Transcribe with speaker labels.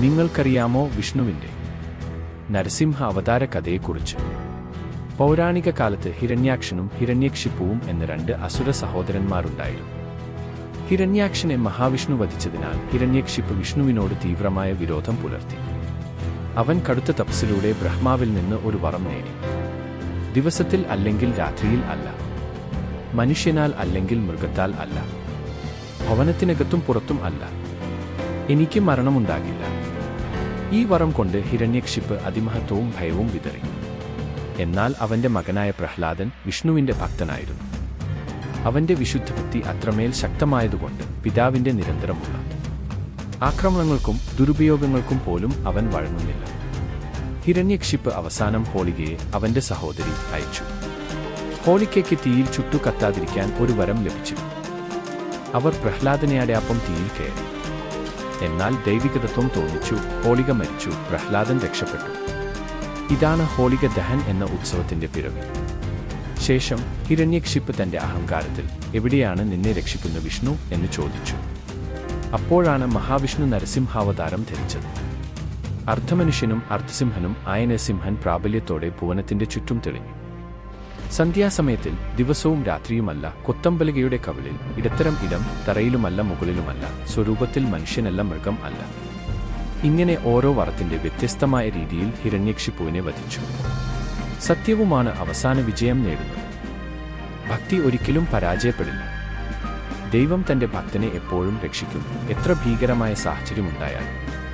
Speaker 1: നിങ്ങൾക്കറിയാമോ വിഷ്ണുവിന്റെ നരസിംഹ അവതാര കഥയെക്കുറിച്ച്? പൗരാണിക കാലത്ത് ഹിരണ്യാക്ഷനും ഹിരണ്യക്ഷിപ്പുവും എന്ന രണ്ട് അസുര സഹോദരന്മാരുണ്ടായിരുന്നു. ഹിരണ്യാക്ഷനെ മഹാവിഷ്ണു വധിച്ചതിനാൽ ഹിരണ്യക്ഷിപ്പ് വിഷ്ണുവിനോട് തീവ്രമായ വിരോധം പുലർത്തി. അവൻ കടുത്ത തപസ്സിലൂടെ ബ്രഹ്മാവിൽ നിന്ന് ഒരു വറം നേടി. ദിവസത്തിൽ അല്ലെങ്കിൽ രാത്രിയിൽ അല്ല. മനുഷ്യനാൽ അല്ലെങ്കിൽ മൃഗത്താൽ അല്ല. ഭവനത്തിനകത്തും പുറത്തും അല്ല. എനിക്ക് മരണമുണ്ടാകില്ല. ഈ വരം കൊണ്ട് ഹിരണ്യക്ഷിപ്പ് അതിമഹത്വവും ഭയവും വിതറി. എന്നാൽ അവന്റെ മകനായ പ്രഹ്ലാദൻ വിഷ്ണുവിന്റെ ഭക്തനായിരുന്നു. അവന്റെ വിശുദ്ധഭക്തി അത്രമേൽ ശക്തമായതുകൊണ്ട് പിതാവിന്റെ നിരന്തരമുള്ള. ആക്രമണങ്ങൾക്കും ദുരുപയോഗങ്ങൾക്കും പോലും അവൻ വഴങ്ങുന്നില്ല. ഹിരണ്യക്ഷിപ്പ് അവസാനം ഹോളികയെ അവന്റെ സഹോദരി അയച്ചു. ഹോളിക്കയ്ക്ക് തീയിൽ ചുട്ടു കത്താതിരിക്കാൻ ഒരു വരം ലഭിച്ചു അവർ പ്രഹ്ലാദനയാടെ അപ്പം തീയിൽ കയറി. എന്നാൽ ദൈവികതത്വം തോന്നിച്ചു ഹോളിക മരിച്ചു പ്രഹ്ലാദൻ രക്ഷപ്പെട്ടു. ഇതാണ് ഹോളിക ദഹൻ എന്ന ഉത്സവത്തിന്റെ പിറവി. ശേഷം ഹിരണ്യക്ഷിപ്പ് തന്റെ അഹങ്കാരത്തിൽ എവിടെയാണ് നിന്നെ രക്ഷിക്കുന്ന വിഷ്ണു? എന്ന് ചോദിച്ചു. അപ്പോഴാണ് മഹാവിഷ്ണു നരസിംഹാവതാരം ധരിച്ചത്. അർദ്ധമനുഷ്യനും അർദ്ധസിംഹനും ആയനസിംഹൻ പ്രാബല്യത്തോടെ ഭുവനത്തിന്റെ ചുറ്റും തെളിഞ്ഞു. സന്ധ്യാസമയത്തിൽ ദിവസവും രാത്രിയുമല്ല കൊത്തമ്പലികയുടെ കവിളിൽ ഇടത്തരം ഇടം തറയിലുമല്ല മുകളിലുമല്ല സ്വരൂപത്തിൽ മനുഷ്യനല്ല മൃഗം അല്ല. ഇങ്ങനെ ഓരോ വറത്തിന്റെ വ്യത്യസ്തമായ രീതിയിൽ ഹിരണ്യക്ഷിപ്പുവിനെ വധിച്ചു. സത്യവുമാണ് അവസാന വിജയം നേടുന്നത്. ഭക്തി ഒരിക്കലും പരാജയപ്പെടില്ല. ദൈവം തന്റെ ഭക്തനെ എപ്പോഴും രക്ഷിക്കും. എത്ര ഭീകരമായ സാഹചര്യമുണ്ടായാലും.